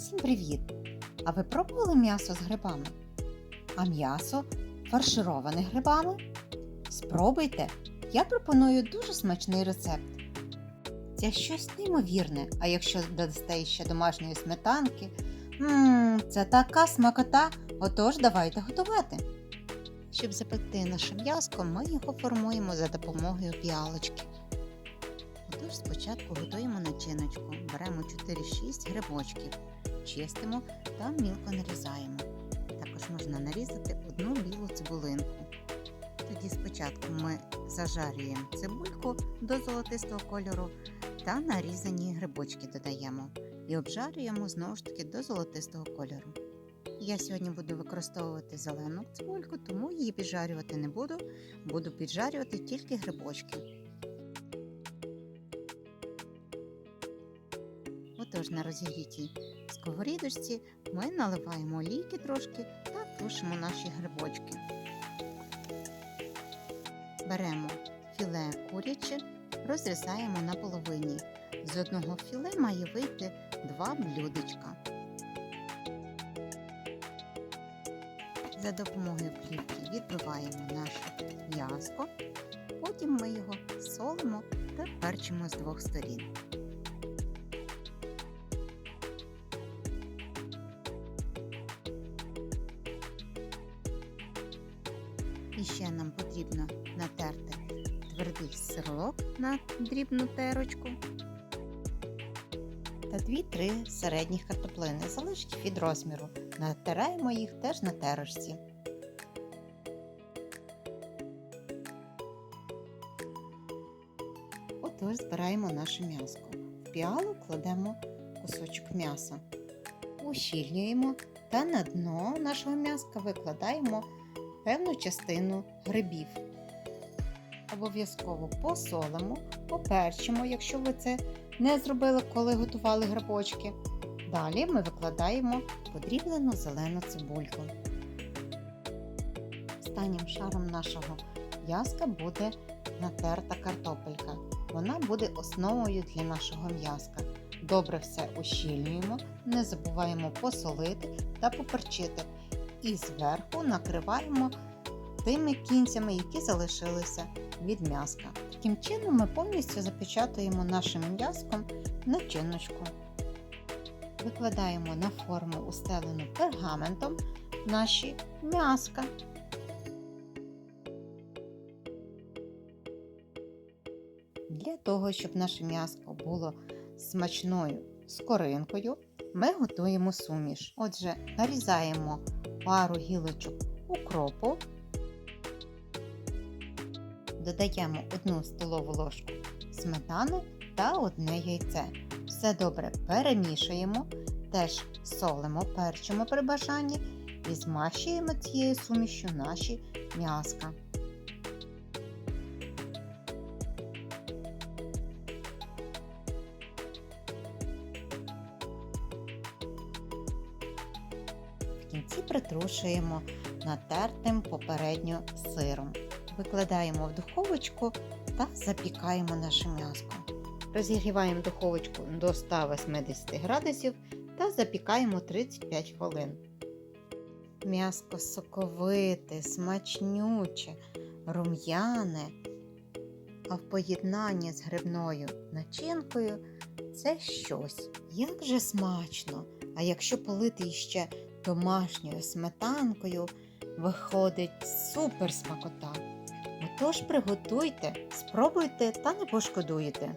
Всім привіт! А ви пробували м'ясо з грибами? А м'ясо фаршироване грибами? Спробуйте! Я пропоную дуже смачний рецепт. Це щось неймовірне, а якщо додасте ще домашньої сметанки, мм, це така смакота, отож давайте готувати. Щоб запекти наше м'яско, ми його формуємо за допомогою піалочки. Отож спочатку готуємо начиночку. Беремо 4-6 грибочків, чистимо та мілко нарізаємо. Також можна нарізати одну білу цибулинку. Тоді спочатку ми зажарюємо цибульку до золотистого кольору та нарізані грибочки додаємо і обжарюємо знову ж таки до золотистого кольору. Я сьогодні буду використовувати зелену цибульку, тому її піджарювати не буду, буду піджарювати тільки грибочки. Отож, на розігрітій сковорідочці ми наливаємо олійки трошки та тушимо наші грибочки. Беремо філе куряче, розрізаємо на половині. З одного філе має вийти два блюдечка. За допомогою плівки відбиваємо наше м'яско, потім ми його солимо та перчимо з двох сторін. І ще нам потрібно натерти твердий сироп на дрібну терочку та 2-3 середніх картоплини. Залежить від розміру. Натираємо їх теж на терочці. Отож збираємо наше м'яско. В піалу кладемо кусочок м'яса, ущільнюємо та на дно нашого м'яска викладаємо певну частину грибів. Обов'язково посолимо, поперчимо, якщо ви це не зробили, коли готували грибочки. Далі ми викладаємо подріблену зелену цибульку. Останнім шаром нашого м'яска буде натерта картопелька. Вона буде основою для нашого м'яска. Добре все ущільнюємо, не забуваємо посолити та поперчити. І зверху накриваємо тими кінцями, які залишилися від м'яска. Таким чином ми повністю запечатуємо нашим м'яском начиночку. Викладаємо на форму устелену пергаментом наші м'яска. Для того, щоб наше м'яско було смачною скоринкою, ми готуємо суміш. Отже, нарізаємо пару гілочок укропу, додаємо 1 столову ложку сметани та одне яйце. Все добре перемішуємо, теж солимо, перчимо при бажанні і змащуємо цією сумішю наші м'яска. Кінці притрушуємо натертим попередньо сиром. Викладаємо в духовочку та запікаємо наше м'яско. Розігріваємо духовочку до 180 градусів та запікаємо 35 хвилин. М'яско соковите, смачнюче, рум'яне, а в поєднанні з грибною начинкою це щось. Як же смачно! А якщо полити іще домашньою сметанкою, виходить супер смакота. Отож приготуйте, спробуйте та не пошкодуєте.